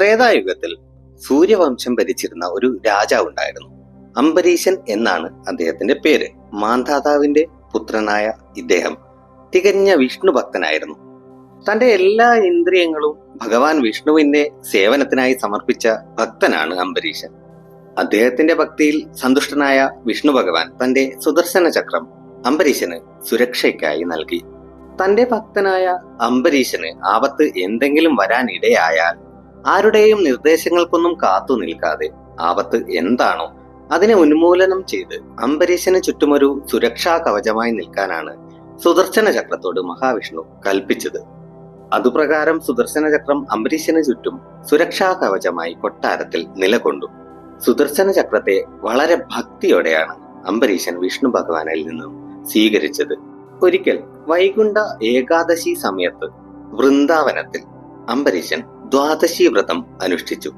ത്രേതായുഗത്തിൽ സൂര്യവംശം ഭരിച്ചിരുന്ന ഒരു രാജാവുണ്ടായിരുന്നു അംബരീശൻ എന്നാണ് അദ്ദേഹത്തിന്റെ പേര്. മാന്ധാതാവിന്റെ പുത്രനായ ഇദ്ദേഹം തികഞ്ഞ വിഷ്ണു ഭക്തനായിരുന്നു. തന്റെ എല്ലാ ഇന്ദ്രിയങ്ങളും ഭഗവാൻ വിഷ്ണുവിന്റെ സേവനത്തിനായി സമർപ്പിച്ച ഭക്തനാണ് അംബരീശൻ. അദ്ദേഹത്തിന്റെ ഭക്തിയിൽ സന്തുഷ്ടനായ വിഷ്ണു ഭഗവാൻ തന്റെ സുദർശന ചക്രം അംബരീഷന് സുരക്ഷയ്ക്കായി നൽകി. തന്റെ ഭക്തനായ അംബരീഷന് ആപത്ത് എന്തെങ്കിലും വരാൻ ഇടയായാൽ ആരുടെയും നിർദ്ദേശങ്ങൾക്കൊന്നും കാത്തു നിൽക്കാതെ ആപത്ത് എന്താണോ അതിനെ ഉന്മൂലനം ചെയ്ത് അംബരീഷന് ചുറ്റുമൊരു സുരക്ഷാ കവചമായി നിൽക്കാനാണ് സുദർശന ചക്രത്തോട് മഹാവിഷ്ണു കൽപ്പിച്ചത്. അതുപ്രകാരം സുദർശന ചക്രം അംബരീഷന് ചുറ്റും സുരക്ഷാ കവചമായി കൊട്ടാരത്തിൽ നിലകൊണ്ടു. സുദർശന ചക്രത്തെ വളരെ ഭക്തിയോടെയാണ് അംബരീഷൻ വിഷ്ണു ഭഗവാനിൽ നിന്നും സ്വീകരിച്ചത്. ഒരിക്കൽ വൈകുണ്ഠ ഏകാദശി സമയത്ത് വൃന്ദാവനത്തിൽ അംബരീഷൻ ദ്വാദശി വ്രതം അനുഷ്ഠിച്ചു.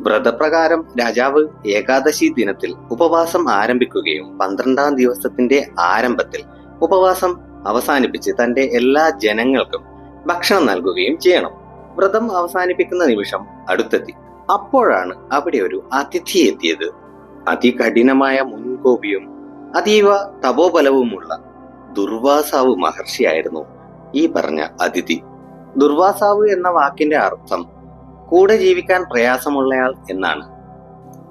വ്രതപ്രകാരം രാജാവ് ഏകാദശി ദിനത്തിൽ ഉപവാസം ആരംഭിക്കുകയും പന്ത്രണ്ടാം ദിവസത്തിന്റെ ആരംഭത്തിൽ ഉപവാസം അവസാനിപ്പിച്ച് തന്റെ എല്ലാ ജനങ്ങൾക്കും ഭക്ഷണം നൽകുകയും ചെയ്യണം. വ്രതം അവസാനിപ്പിക്കുന്ന നിമിഷം അടുത്തെത്തി. അപ്പോഴാണ് അവിടെ ഒരു അതിഥി എത്തിയത്. അതികഠിനമായ മുൻകോപിയും അതീവ തപോബലവുമുള്ള ദുർവാസാവ് മഹർഷിയായിരുന്നു ഈ പറഞ്ഞ അതിഥി. ദുർവാസാവ് എന്ന വാക്കിന്റെ അർത്ഥം കൂടെ ജീവിക്കാൻ പ്രയാസമുള്ളയാൾ എന്നാണ്.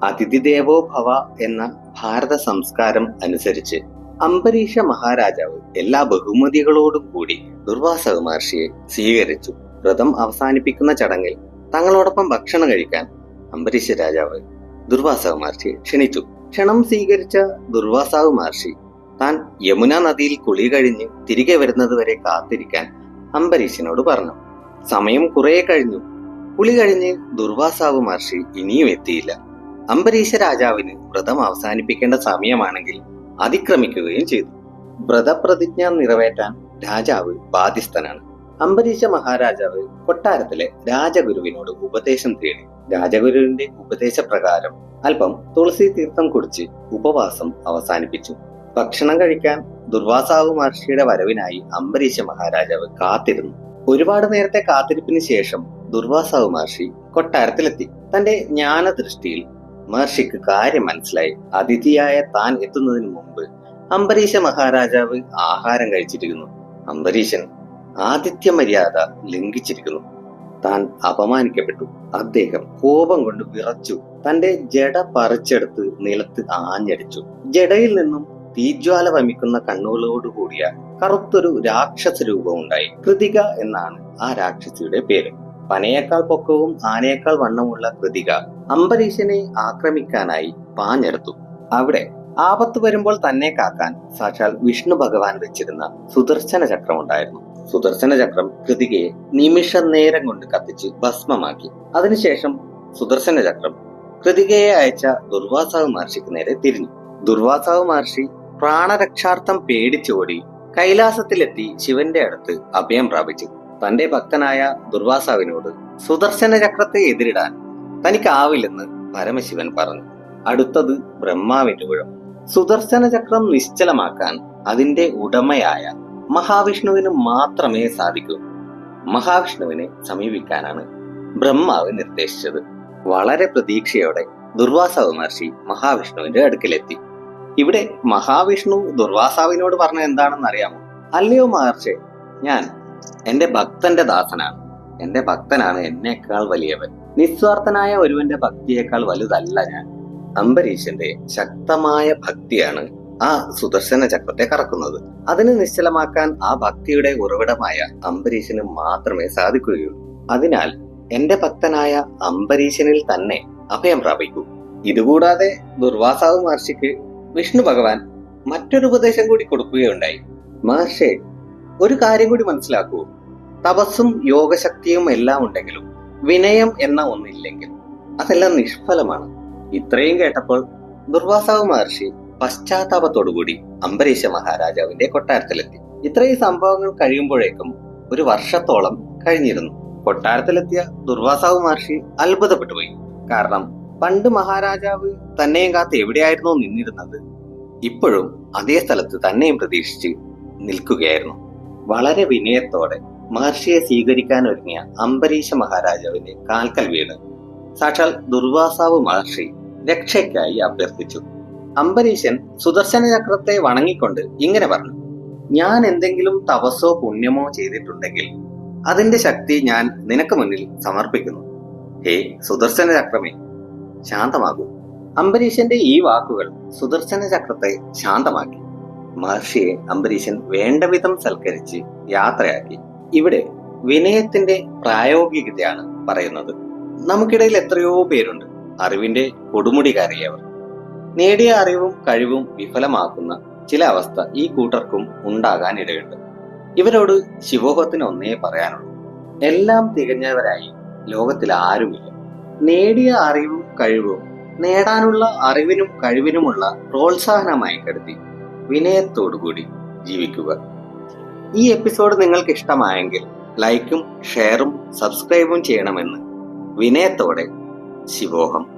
അതിഥി ദേവോ ഭവ എന്ന ഭാരത സംസ്കാരം അനുസരിച്ച് അംബരീഷ മഹാരാജാവ് എല്ലാ ബഹുമതികളോടും കൂടി ദുർവാസവ മഹർഷിയെ സ്വീകരിച്ചു. വ്രതം അവസാനിപ്പിക്കുന്ന ചടങ്ങിൽ തങ്ങളോടൊപ്പം ഭക്ഷണം കഴിക്കാൻ അംബരീഷ രാജാവ് ദുർവാസവ് മഹർഷിയെ ക്ഷണിച്ചു. ക്ഷണം സ്വീകരിച്ച ദുർവാസാവ് മഹർഷി താൻ യമുന നദിയിൽ കുളി കഴിഞ്ഞ് തിരികെ വരുന്നത് വരെ കാത്തിരിക്കാൻ അംബരീഷനോട് പറഞ്ഞു. സമയം കുറെ കഴിഞ്ഞു. കുളി കഴിഞ്ഞ് ദുർവാസാവ് മഹർഷി ഇനിയും എത്തിയില്ല. അംബരീഷ രാജാവിന് വ്രതം അവസാനിപ്പിക്കേണ്ട സമയമാണെങ്കിൽ അതിക്രമിക്കുകയും ചെയ്തു. വ്രതപ്രതിജ്ഞ നിറവേറ്റാൻ രാജാവ് ബാധ്യസ്ഥനാണ്. അംബരീഷ മഹാരാജാവ് കൊട്ടാരത്തിലെ രാജഗുരുവിനോട് ഉപദേശം തേടി രാജഗുരുവിന്റെ ഉപദേശപ്രകാരം അല്പം തുളസി തീർത്ഥം കുടിച്ച് ഉപവാസം അവസാനിപ്പിച്ചു. ഭക്ഷണം കഴിക്കാൻ ദുർവാസാവ് മഹർഷിയുടെ വരവിനായി അംബരീഷ മഹാരാജാവ് കാത്തിരുന്നു. ഒരുപാട് നേരത്തെ കാത്തിരിപ്പിന് ശേഷം ദുർവാസാവ് മഹർഷി കൊട്ടാരത്തിലെത്തി. തന്റെ ജ്ഞാനദൃഷ്ടിയിൽ മഹർഷിക്ക് കാര്യം മനസ്സിലായി. അതിഥിയായ താൻ എത്തുന്നതിന് മുമ്പ് അംബരീഷ മഹാരാജാവ് ആഹാരം കഴിച്ചിരിക്കുന്നു. അംബരീഷൻ ആതിഥ്യ മര്യാദ ലംഘിച്ചിരിക്കുന്നു. താൻ അപമാനിക്കപ്പെട്ടു. അദ്ദേഹം കോപം കൊണ്ട് വിറച്ചു. തന്റെ ജട പറിച്ചെടുത്ത് നിലത്ത് ആഞ്ഞടിച്ചു. ജടയിൽ നിന്നും തീജ്വാല വമിക്കുന്ന കണ്ണുകളോടുകൂടിയ കറുത്തൊരു രാക്ഷസ രൂപം ഉണ്ടായി കൃതിക എന്നാണ് ആ രാക്ഷസിയുടെ പേര്. പനയേക്കാൾ പൊക്കവും ആനയേക്കാൾ വണ്ണമുള്ള കൃതിക അംബരീഷനെ ആക്രമിക്കാനായി പാഞ്ഞെടുത്തു. അവിടെ ആപത്ത് വരുമ്പോൾ തന്നെ കാക്കാൻ സാക്ഷാൽ വിഷ്ണു ഭഗവാൻ വെച്ചിരുന്ന സുദർശന ചക്രം ഉണ്ടായിരുന്നു. സുദർശന ചക്രം കൃതികയെ നിമിഷ നേരം കൊണ്ട് കത്തിച്ച് ഭസ്മമാക്കി. അതിനുശേഷം സുദർശന ചക്രം കൃതികയെ അയച്ച ദുർവാസാവ് മഹർഷിക്ക് നേരെ തിരിഞ്ഞു. ദുർവാസാവ് മഹർഷി പ്രാണരക്ഷാർത്ഥം പേടിച്ചോടി കൈലാസത്തിലെത്തി ശിവന്റെ അടുത്ത് അഭയം പ്രാപിച്ചു. തന്റെ ഭക്തനായ ദുർവാസാവിനോട് സുദർശന ചക്രത്തെ എതിരിടാൻ തനിക്കാവില്ലെന്ന് പരമശിവൻ പറഞ്ഞു. അടുത്തത് ബ്രഹ്മാവിന്റെ ഉഴം. സുദർശന ചക്രം നിശ്ചലമാക്കാൻ അതിന്റെ ഉടമയായ മഹാവിഷ്ണുവിന് മാത്രമേ സാധിക്കൂ. മഹാവിഷ്ണുവിനെ സമീപിക്കാനാണ് ബ്രഹ്മാവ് നിർദ്ദേശിച്ചത്. വളരെ പ്രതീക്ഷയോടെ ദുർവാസാവ് മഹർഷി മഹാവിഷ്ണുവിന്റെ അടുക്കിലെത്തി. ഇവിടെ മഹാവിഷ്ണു ദുർവാസാവിനോട് പറഞ്ഞ എന്താണെന്ന് അറിയാമോ അല്ലയോ മഹർഷി ഞാൻ എന്റെ ഭക്തന്റെ ദാസനാണ്. എന്റെ ഭക്തനാണ് എന്നേക്കാൾ വലിയവൻ. നിസ്വാർത്ഥനായ ഒരുവന്റെ ഭക്തിയേക്കാൾ വലുതല്ല ഞാൻ. അംബരീഷന്റെ ശക്തമായ ഭക്തിയാണ് ആ സുദർശന ചക്രത്തെ കറക്കുന്നത്. അതിന് നിശ്ചലമാക്കാൻ ആ ഭക്തിയുടെ ഉറവിടമായ അംബരീഷന് മാത്രമേ സാധിക്കുകയുള്ളൂ. അതിനാൽ എന്റെ ഭക്തനായ അംബരീഷനിൽ തന്നെ അഭയം പ്രാപിക്കൂ. ഇതുകൂടാതെ ദുർവാസാവ് മഹർഷിക്ക് വിഷ്ണു ഭഗവാൻ മറ്റൊരു ഉപദേശം കൂടി കൊടുക്കുകയുണ്ടായി. മഹർഷി ഒരു കാര്യം കൂടി മനസ്സിലാക്കൂ. തപസ്സും യോഗശക്തിയും എല്ലാം ഉണ്ടെങ്കിലും വിനയം എന്ന ഒന്നില്ലെങ്കിൽ അതെല്ലാം നിഷ്ഫലമാണ്. ഇത്രയും കേട്ടപ്പോൾ ദുർവാസാവ് മഹർഷി പശ്ചാത്താപത്തോടുകൂടി അംബരീഷ മഹാരാജാവിന്റെ കൊട്ടാരത്തിലെത്തി. ഇത്രയും സംഭവങ്ങൾ കഴിയുമ്പോഴേക്കും ഒരു വർഷത്തോളം കഴിഞ്ഞിരുന്നു. കൊട്ടാരത്തിലെത്തിയ ദുർവാസാവ് മഹർഷി അത്ഭുതപ്പെട്ടുപോയി കാരണം പണ്ട് മഹാരാജാവ് തന്നെയും കാത്ത് എവിടെയായിരുന്നോ നിന്നിരുന്നത്? ഇപ്പോഴും അതേ സ്ഥലത്ത് തന്നെയും പ്രതീക്ഷിച്ച് നിൽക്കുകയായിരുന്നു. വളരെ വിനയത്തോടെ മഹർഷിയെ സ്വീകരിക്കാൻ ഒരുങ്ങിയ അംബരീഷ മഹാരാജാവിന്റെ കാൽക്കൽ വീണ് സാക്ഷാൽ ദുർവാസാവ് മഹർഷി രക്ഷയ്ക്കായി അഭ്യർത്ഥിച്ചു. അംബരീഷൻ സുദർശന ചക്രത്തെ വണങ്ങിക്കൊണ്ട് ഇങ്ങനെ പറഞ്ഞു ഞാൻ എന്തെങ്കിലും തപസ്സോ പുണ്യമോ ചെയ്തിട്ടുണ്ടെങ്കിൽ അതിന്റെ ശക്തി ഞാൻ നിനക്ക് മുന്നിൽ സമർപ്പിക്കുന്നു. ഹേ സുദർശന ചക്രമേ ശാന്തമാകൂ. അംബരീഷന്റെ ഈ വാക്കുകൾ സുദർശന ചക്രത്തെ ശാന്തമാക്കി. മഹർഷിയെ അംബരീഷൻ വേണ്ടവിധം സൽക്കരിച്ച് യാത്രയാക്കി. ഇവിടെ വിനയത്തിന്റെ പ്രായോഗികതയാണ് പറയുന്നത്. നമുക്കിടയിൽ എത്രയോ പേരുണ്ട്. അറിവിന്റെ കൊടുമുടി കയറിയവർ നേടിയ അറിവും കഴിവും വിഫലമാക്കുന്ന ചില അവസ്ഥ ഈ കൂട്ടർക്കും ഉണ്ടാകാൻ ഇടയുണ്ട് ഇവരോട് ശിവോഹത്തിന് ഒന്നേ പറയാനുള്ളൂ. എല്ലാം തികഞ്ഞവരായി ലോകത്തിൽ ആരുമില്ല. നേടിയ അറിവും കഴിവും നേടാനുള്ള അറിവിനും കഴിവിനുമുള്ള പ്രോത്സാഹനമായി കരുതി വിനയത്തോടുകൂടി ജീവിക്കുക. ഈ എപ്പിസോഡ് നിങ്ങൾക്ക് ഇഷ്ടമായെങ്കിൽ ലൈക്കും ഷെയറും സബ്സ്ക്രൈബും ചെയ്യണമെന്ന് വിനയത്തോടെ ശിവോഹം.